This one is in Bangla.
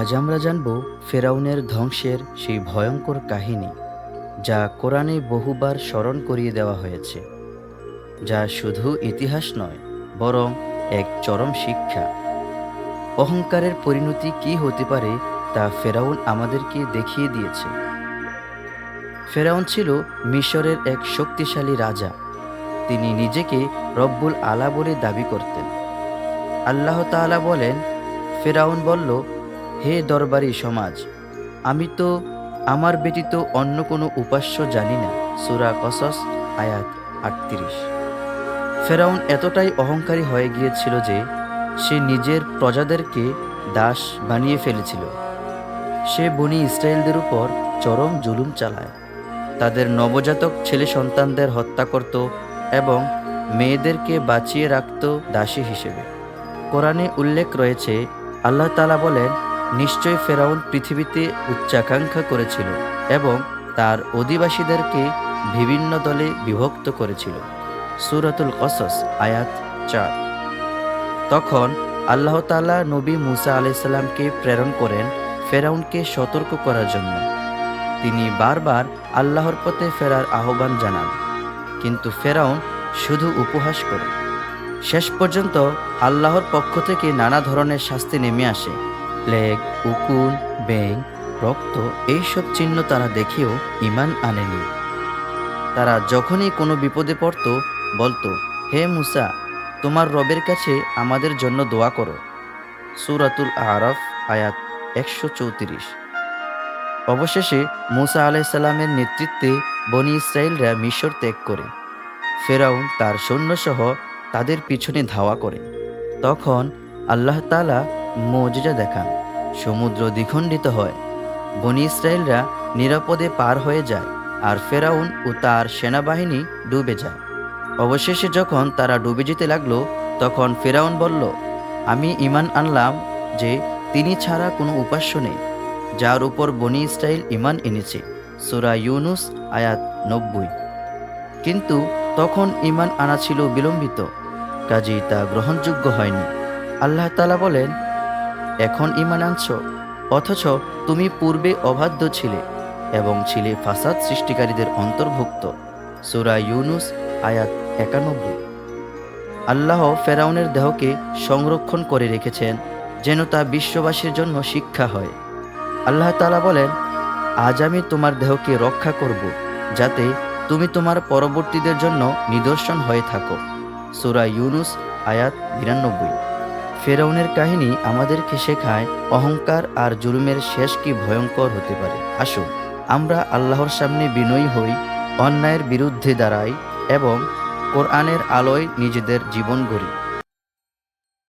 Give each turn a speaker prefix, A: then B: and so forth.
A: আজ আমরা জানব ফেরাউনের ধ্বংসের সেই ভয়ঙ্কর কাহিনী, যা কোরআনে বহুবার স্মরণ করিয়ে দেওয়া হয়েছে, যা শুধু ইতিহাস নয়, বরং এক চরম শিক্ষা। অহংকারের পরিণতি কি হতে পারে তা ফেরাউন আমাদেরকে দেখিয়ে দিয়েছে। ফেরাউন ছিল মিশরের এক শক্তিশালী রাজা। তিনি নিজেকে রব্বুল আলা বলে দাবি করতেন। আল্লাহ তাআলা বলেন, ফেরাউন বলল হে দরবারি সমাজ, আমি তো আমার ব্যতীত অন্য কোনো উপাস্য জানি না। সুরা কসস, আয়াত আটত্রিশ। ফেরাউন এতটাই অহংকারী হয়ে গিয়েছিল যে সে নিজের প্রজাদেরকে দাস বানিয়ে ফেলেছিল। সে বনি ইসরায়েলদের উপর চরম জুলুম চালায়। তাদের নবজাতক ছেলে সন্তানদের হত্যা করত এবং মেয়েদেরকে বাঁচিয়ে রাখত দাসী হিসেবে। কোরআনে উল্লেখ রয়েছে, আল্লাহ তালা বলেন নিশ্চয় ফেরাউন পৃথিবীতে উচ্চাকাঙ্ক্ষা করেছিল এবং তার অধিবাসীদেরকে বিভিন্ন দলে বিভক্ত করেছিল। সুরাতুল কসস, আয়াত চার। তখন আল্লাহ তালা নবী মুসা আলাইসাল্লামকে প্রেরণ করেন ফেরাউনকে সতর্ক করার জন্য। তিনি বারবার আল্লাহর পথে ফেরার আহ্বান জানান, কিন্তু ফেরাউন শুধু উপহাস করে। শেষ পর্যন্ত আল্লাহর পক্ষ থেকে নানা ধরনের শাস্তি নেমে আসে। প্লেগ উকুন ব্যাং রক্ত এইসব চিহ্ন তারা দেখেও ইমান আনেনি। তারা যখনই কোনো বিপদে পড়ত, বলতো, হে মুসা, তোমার রবের কাছে আমাদের জন্য দোয়া করো। সুরাতুল আরফ, আয়াত একশো চৌত্রিশ। অবশেষে মুসা আলাইসাল্লামের নেতৃত্বে বনি ইসরায়েলরা মিশর ত্যাগ করে। ফেরাউন তার সৈন্যসহ তাদের পিছনে ধাওয়া করে। তখন আল্লাহ তালা মজিজা দেখান সমুদ্র দ্বিখণ্ডিত হয়। বনি ইসরায়েলরা নিরাপদে পার হয়ে যায় আর ফেরাউন ও তার সেনাবাহিনী ডুবে যায়। অবশেষে যখন তারা ডুবে যেতে লাগল, তখন ফেরাউন বলল, আমি ইমান আনলাম যে তিনি ছাড়া কোনো উপাস্য নেই, যার উপর বনি ইসরায়েল ইমান এনেছে। সুরা ইউনুস, আয়াত নব্বই। কিন্তু তখন ইমান আনা ছিল বিলম্বিত, কাজেই তা গ্রহণযোগ্য হয়নি। আল্লাহ তালা বলেন এখন ইমান আনছ। অথচ তুমি পূর্বে অবাধ্য ছিলে এবং ছিলে ফাসাদ সৃষ্টিকারীদের অন্তর্ভুক্ত। সুরা ইউনুস, আয়াত একানব্বই। আল্লাহ ফেরাউনের দেহকে সংরক্ষণ করে রেখেছেন, যেন তা বিশ্ববাসীর জন্য শিক্ষা হয়। আল্লাহ তালা বলেন, আজ আমি তোমার দেহকে রক্ষা করব, যাতে তুমি তোমার পরবর্তীদের জন্য নিদর্শন হয়ে থাকো। সুরা ইউনুস, আয়াত বিরানব্বই। ফেরাউনের কাহিনী আমাদেরকে শেখায় অহংকার আর জুলুমের শেষ কি ভয়ঙ্কর হতে পারে। আসুন, আমরা আল্লাহর সামনে বিনয়ী হই, অন্যায়ের বিরুদ্ধে দাঁড়াই এবং কোরআনের আলোয় নিজেদের জীবন গড়ি।